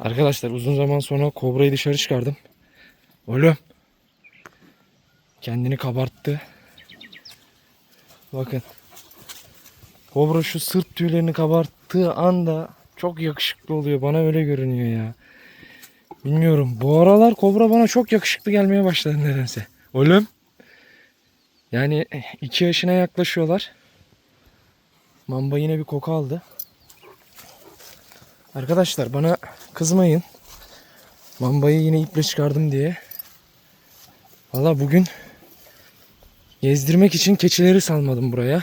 Arkadaşlar uzun zaman sonra kobrayı dışarı çıkardım. Oğlum. Kendini kabarttı. Bakın. Kobra şu sırt tüylerini kabarttığı anda çok yakışıklı oluyor. Bana öyle görünüyor ya. Bilmiyorum. Bu aralar kobra bana çok yakışıklı gelmeye başladı nedense. Oğlum. Yani iki yaşına yaklaşıyorlar. Mamba yine bir koku aldı. Arkadaşlar bana kızmayın. Mambayı yine iple çıkardım diye. Valla bugün gezdirmek için keçileri salmadım buraya.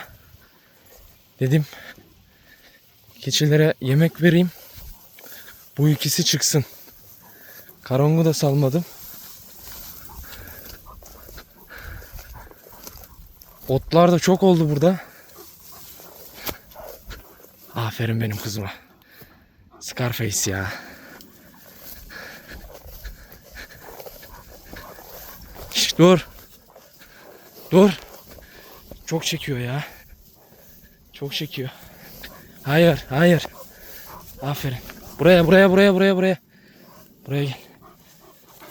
Dedim keçilere yemek vereyim. Bu ikisi çıksın. Karongu da salmadım. Otlar da çok oldu burada. Aferin benim kızıma. Scarface ya. Şş, dur. Dur. Çok çekiyor ya. Çok çekiyor. Hayır, hayır. Aferin. Buraya, buraya, buraya, buraya, buraya. Buraya gel.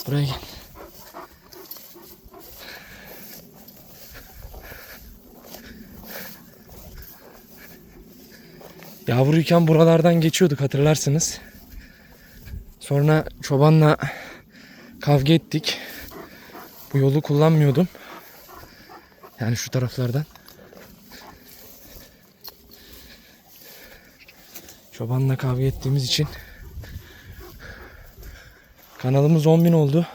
Buraya gel. Yavruyken buralardan geçiyorduk hatırlarsınız. Sonra çobanla kavga ettik. Bu yolu kullanmıyordum. Yani şu taraflardan. Çobanla kavga ettiğimiz için kanalımız 10.000 oldu.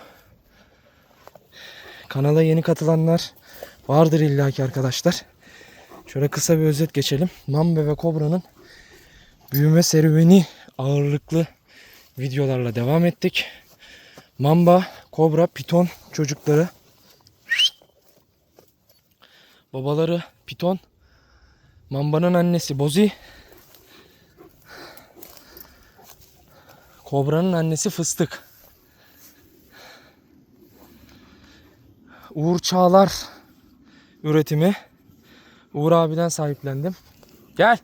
Kanala yeni katılanlar vardır illaki arkadaşlar. Şöyle kısa bir özet geçelim. Mamba ve Kobra'nın büyüme serüveni ağırlıklı videolarla devam ettik. Mamba, Kobra, Piton çocukları. Babaları Piton. Mamba'nın annesi Bozi. Kobra'nın annesi Fıstık. Uğur Çağlar üretimi. Uğur abiden sahiplendim. Gel.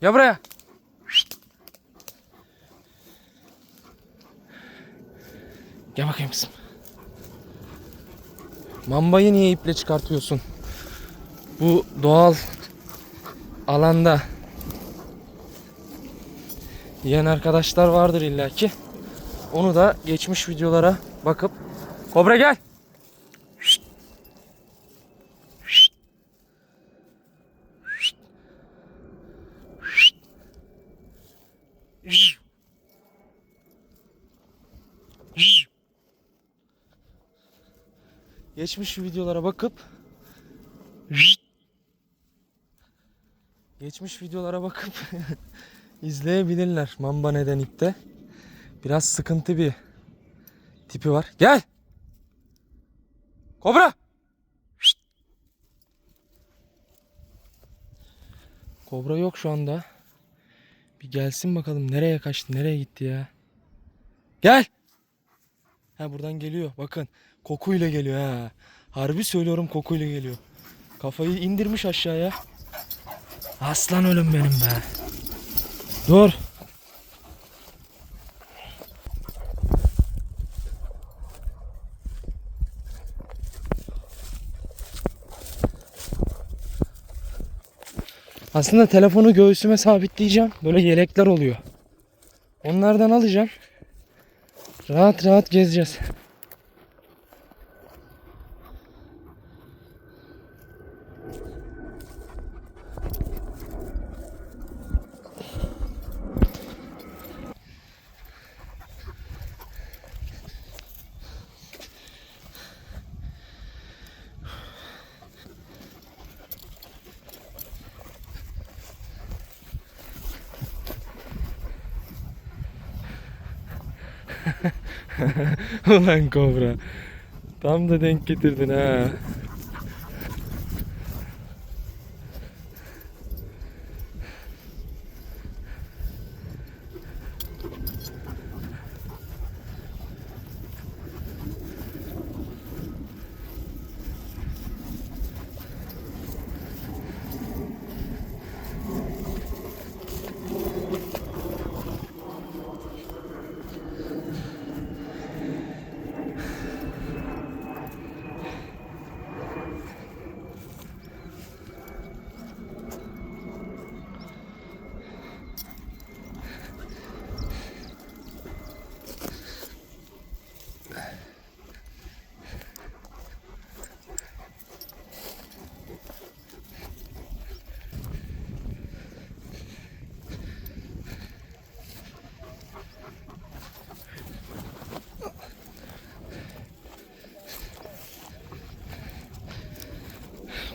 Gel buraya. Gel bakayım kızım. Mambayı niye iple çıkartıyorsun? Bu doğal alanda yiyen arkadaşlar vardır illaki. Onu da geçmiş videolara bakıp Kobra gel. Geçmiş videolara bakıp. Geçmiş videolara bakıp izleyebilirler Mamba neden ipte. Biraz sıkıntı bir tipi var. Gel. Kobra. Kobra yok şu anda. Bir gelsin bakalım nereye kaçtı, nereye gitti ya. Gel. Ha buradan geliyor. Bakın kokuyla geliyor ha. Harbi söylüyorum kokuyla geliyor. Kafayı indirmiş aşağıya. Aslan ölüm benim be. Dur. Aslında telefonu göğsüme sabitleyeceğim. Böyle yelekler oluyor. Onlardan alacağım. Rahat rahat gezeceğiz. Ulan kobra. Tam da denk getirdin ha.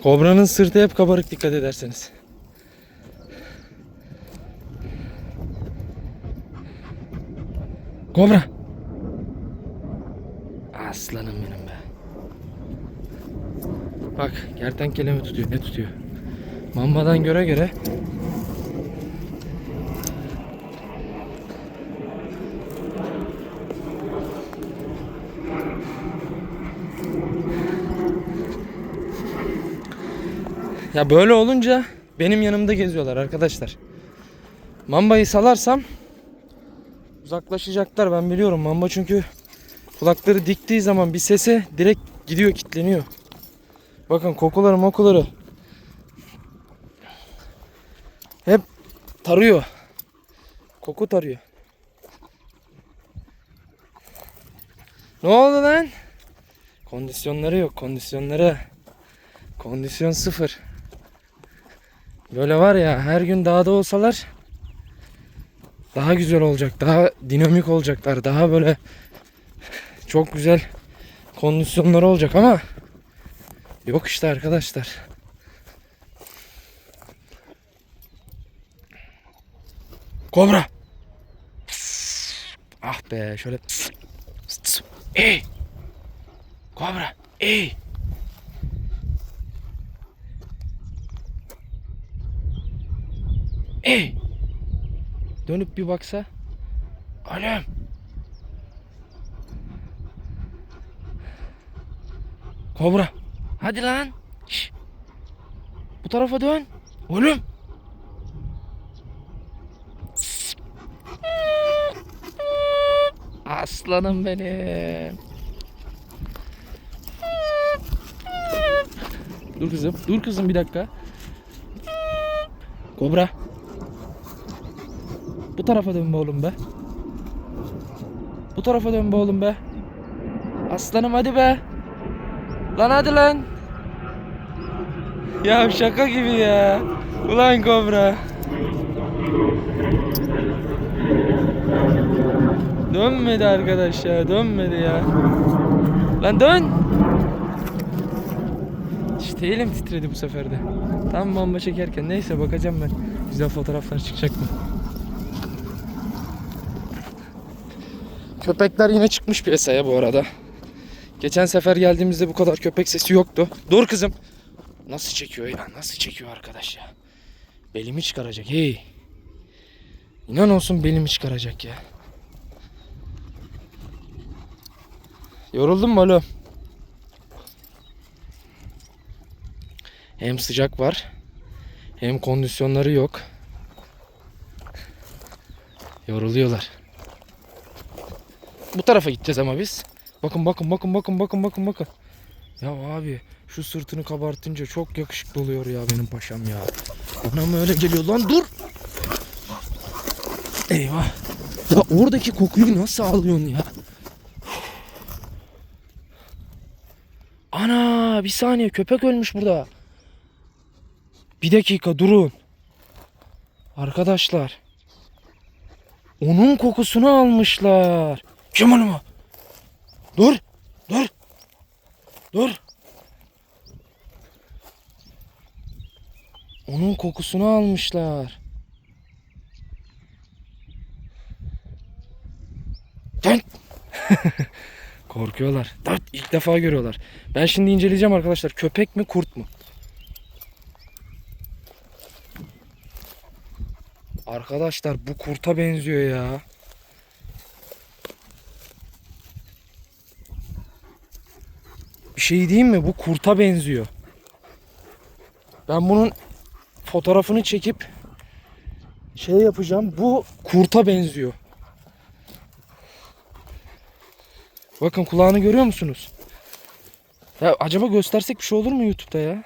Kobranın sırtı hep kabarık dikkat ederseniz. Kobra. Aslanım benim be. Bak kertenkele mi tutuyor ne tutuyor? Mambadan göre göre Ya böyle olunca benim yanımda geziyorlar arkadaşlar. Mambayı salarsam uzaklaşacaklar ben biliyorum. Mamba çünkü kulakları diktiği zaman bir sese direkt gidiyor kitleniyor. Bakın kokuları mokuları hep tarıyor. Koku tarıyor. Ne oldu lan? Kondisyonları yok kondisyonları. Kondisyon sıfır. Böyle var ya her gün dağda olsalar daha güzel olacak. Daha dinamik olacaklar. Daha böyle çok güzel kondisyonları olacak ama yok işte arkadaşlar. Kobra. Ah be şöyle. Ey. Kobra. Ey. Dönüp bir baksa. Alem! Kobra! Hadi lan! Şş. Bu tarafa dön. Oğlum! Aslanım benim. Dur kızım, dur kızım bir dakika. Kobra. Bu tarafa dön be oğlum be. Bu tarafa dön be oğlum be. Aslanım hadi be. Lan hadi lan. Ya şaka gibi ya. Ulan kobra. Dönmedi arkadaş ya. Dönmedi ya. Lan dön. İşte elim titredi bu sefer de. Tam bomba çekerken. Neyse bakacağım ben. Güzel fotoğraflar çıkacak mı? Köpekler yine çıkmış piyasaya bu arada. Geçen sefer geldiğimizde bu kadar köpek sesi yoktu. Dur kızım. Nasıl çekiyor ya? Nasıl çekiyor arkadaş ya? Belimi çıkaracak. Hey. İnan olsun belimi çıkaracak ya. Yoruldun mu oğlum? Hem sıcak var. Hem kondisyonları yok. Yoruluyorlar. Bu tarafa gideceğiz ama biz. Bakın bakın bakın bakın bakın bakın bakın. Ya abi şu sırtını kabartınca çok yakışıklı oluyor ya benim paşam ya. Bana mı öyle geliyor lan dur. Eyvah. Ya oradaki kokuyu nasıl alıyorsun ya? Ana bir saniye köpek ölmüş burada. Bir dakika durun. Arkadaşlar. Onun kokusunu almışlar. Kim onu mu? Dur. Dur. Dur. Onun kokusunu almışlar. Dön. Korkuyorlar. Dört ilk defa görüyorlar. Ben şimdi inceleyeceğim arkadaşlar. Köpek mi kurt mu? Arkadaşlar bu kurta benziyor ya. Bir şey diyeyim mi? Bu kurta benziyor. Ben bunun fotoğrafını çekip şey yapacağım. Bu kurta benziyor. Bakın kulağını görüyor musunuz? Ya acaba göstersek bir şey olur mu YouTube'da ya?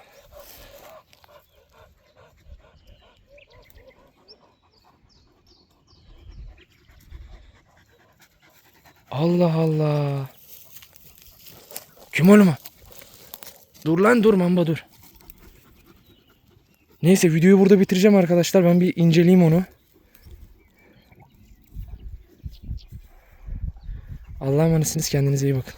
Allah Allah. Kim oğlum? Dur lan dur mamba dur. Neyse videoyu burada bitireceğim arkadaşlar. Ben bir inceleyeyim onu. Allah'a emanetsiniz. Kendinize iyi bakın.